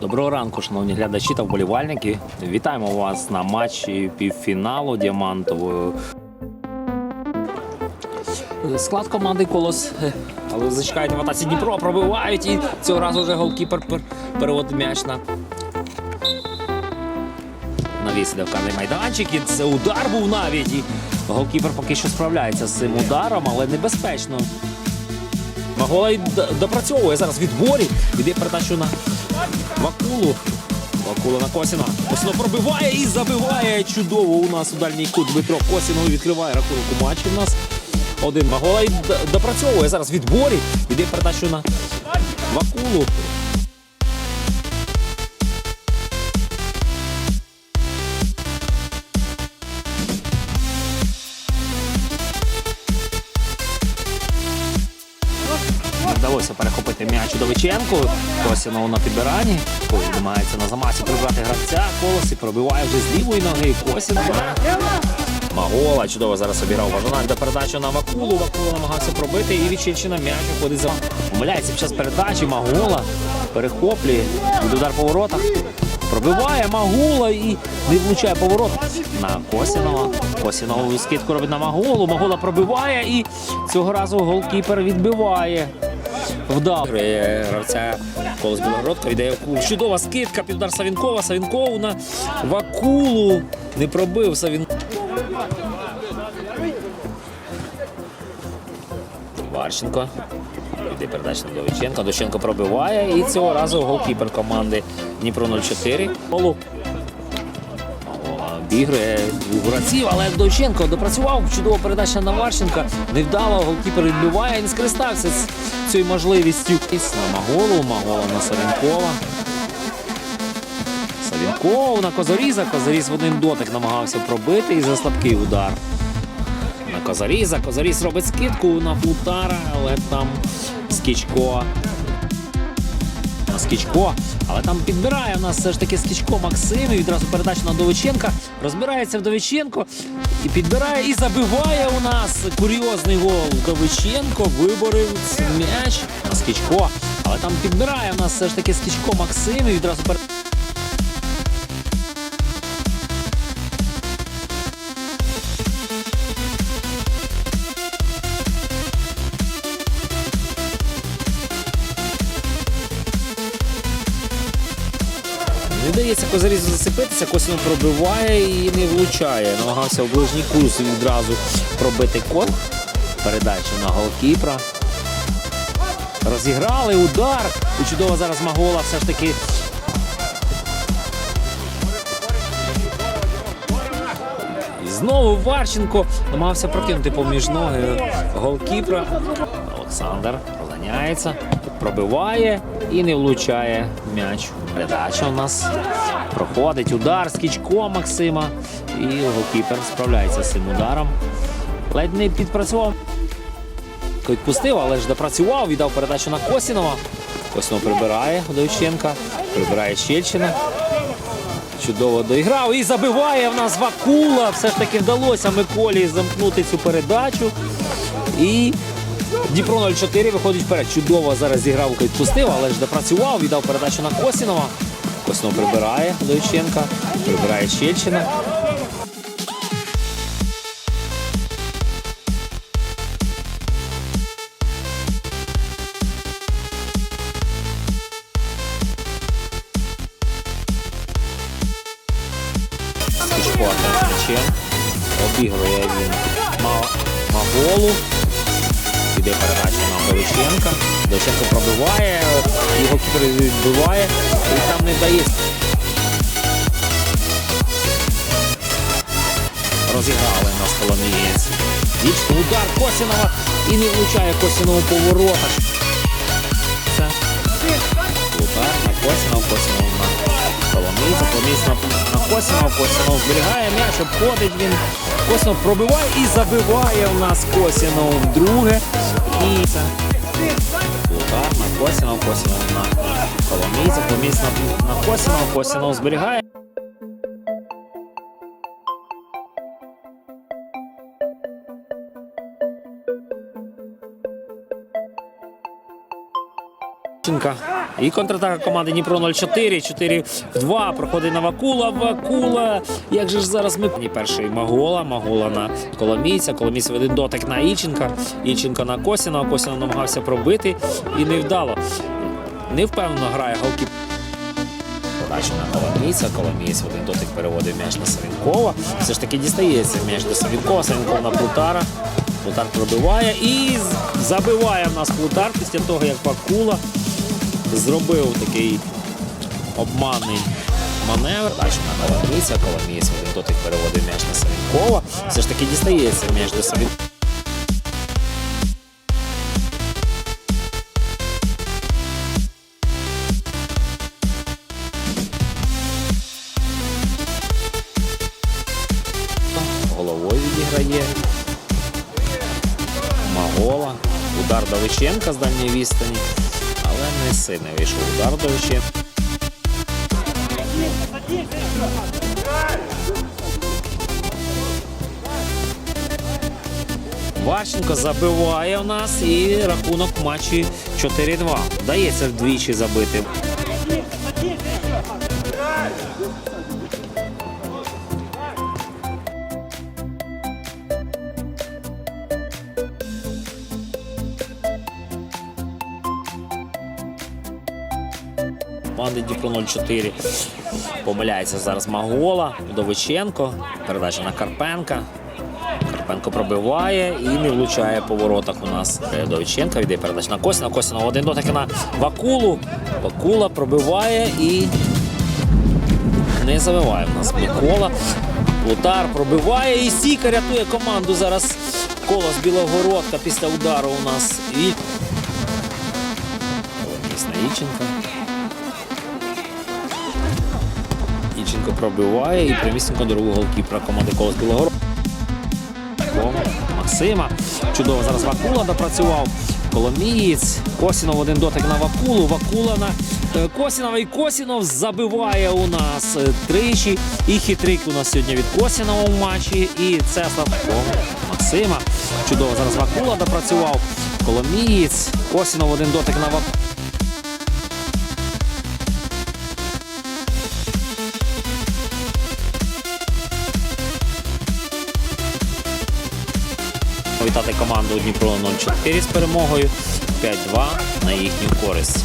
Доброго ранку, шановні глядачі та вболівальники. Вітаємо вас на матчі півфіналу діамантової. Склад команди Колос. е, Але зачекайте в атаці Дніпро пробивають і цього разу вже голкіпер пер- переводить м'яч на. Навіс іде в майданчик. І це удар був навіть. І голкіпер поки що справляється з цим ударом, але небезпечно. Магола допрацьовує зараз відборі. Іде передачу на Вакулу. Вакула на Косіна. Косіно пробиває і забиває. Чудово у нас у дальній кут Дмитро Косіно відкриває рахунок у матчі в нас. Один Магола і допрацьовує зараз відборі. Іде передачу на Вакулу. Вдалося перехопити м'яч Удовиченку. Косінов на підбиранні. Намагається на замасі прибрати гравця. Колос і пробиває вже з лівої ноги. Косінов. Магола чудово зараз обіграв Важаналь до передачу на Вакулу. Вакула намагався пробити і Віченчина м'яч виходить за. Помиляється під час передачі. Магола перехоплює. Буде удар по воротах. Пробиває Магула і не влучає поворот на Косінова. Косінов скидку робить на Магулу. Магула пробиває і цього разу голкіпер відбиває. Вдав Грає гравця колос Білородка йде чудова скидка під удар Савінкова. Савінков на Вакулу. Не пробив Савін. Варченко. Йде передача на Довиченко. Довиченко пробиває. І цього разу голкіпер команди Дніпро 04. Двох гравців, але Довченко допрацював. Чудова передача на Варченка. Невдало, голкіпер відбиває, не скористався з цією можливістю. На Маголу, Магола на Савінкова. Савінков на Козоріза. Козоріз в один дотик намагався пробити і за слабкий удар. На Козоріза. Козоріз робить скидку на Плутара, але там Скічко. На Скічко. Але там підбирає у нас все ж таки Скічко Максим. І відразу передача на Довиченка. Розбирається в Довиченко. І підбирає і забиває у нас курйозний гол. Довиченко виборив м'яч на Скічко. Але там підбирає у нас все ж таки Скічко Максим. І відразу передача. Козарізу зацепитися, Косінов пробиває і не влучає. Намагався в ближній курс відразу пробити кот. Передача на голкіпра. Розіграли удар. І чудово зараз Магола все ж таки. І знову Варченко намагався прокинути поміж ноги голкіпра. Олександр розганяється, пробиває і не влучає м'яч. Передача у нас проходить удар з кічко Максима. І голкіпер справляється з цим ударом. Ледь не підпрацював. Відпустив, але ж допрацював, віддав передачу на Косінова. Косінов прибирає Довченка, прибирає Щельчина. Чудово доіграв і забиває в нас Вакула. Все ж таки вдалося Миколі замкнути цю передачу. І Дніпро 04 виходить вперед. Чудово зараз зіграв, відпустив, але ж допрацював, віддав передачу на Косінова. Косінов прибирає Довченка, прибирає Щельчина. Обігрує він Ма- Маголу. Іде передача на Довиченка. Довиченко пробиває, його кіпер відбиває і там не вдається. Розіграли на Соломієць. Дічко удар Косінова і не влучає Косінова по воротах. Це удар на Косінова, Косінов на Коломийця, Коломийць на, на Косінова, Косінов зберігає м'яч, обходить він. Косінов пробиває і забиває у нас Косінов друге. І це удар на Косінов, Косінов на Коломийця, Коломийць на, на Косінов, Косінов зберігає. І контратака команди Дніпро 04, 4 в 2. Проходить на Вакула. Вакула. Як же ж зараз ми. Перший Магола, Магола на Коломійця. Коломійця в один дотик на Ільченка. Ільченко на Косіна. Косіна намагався пробити і невдало. Невпевнено грає голкіп. Подача на Коломійця. Коломієць один дотик переводить м'яч на Савінкова. Все ж таки дістається м'яч до Савінкова. Савінков на Плутара. Плутар пробиває і забиває в нас Плутар після того, як Вакула зробив такий обманний маневр. Подача на Коломійця. Коломієць в один дотик переводить м'яч на Савінкова. Все ж таки дістається м'яч до Савінкова. головою відіграє. Магола. Удар Давиченка з дальньої відстані. Але не сильно вийшов удар Давиченка. Ващенко забиває у нас і рахунок в матчі 4-2. Вдається вдвічі забити. Команди Дніпро 04. Помиляється зараз Магола, Довиченко. Передача на Карпенка. Карпенко пробиває і не влучає по воротах у нас. Довиченка йде передача на Косіна. Косіна один дотик на Вакулу. Вакула пробиває і не забиває в нас Микола. Лутар пробиває і Сіка рятує команду. Зараз колос Білогородка після удару у нас. І... Міс на Іченка. Пробиває і примісненько другого голкіпера команди Колос Білогород. Максима. Чудово зараз Вакула допрацював. Коломієць. Косінов один дотик на Вакулу. Вакула на е, Косінова. І Косінов забиває у нас е, тричі. І хитрик у нас сьогодні від Косінова в матчі. І це Славко Максима. Чудово зараз Вакула допрацював. Коломієць. Косінов один дотик на Вакулу. Вітати команду Дніпро 04 з перемогою 5-2 на їхню користь.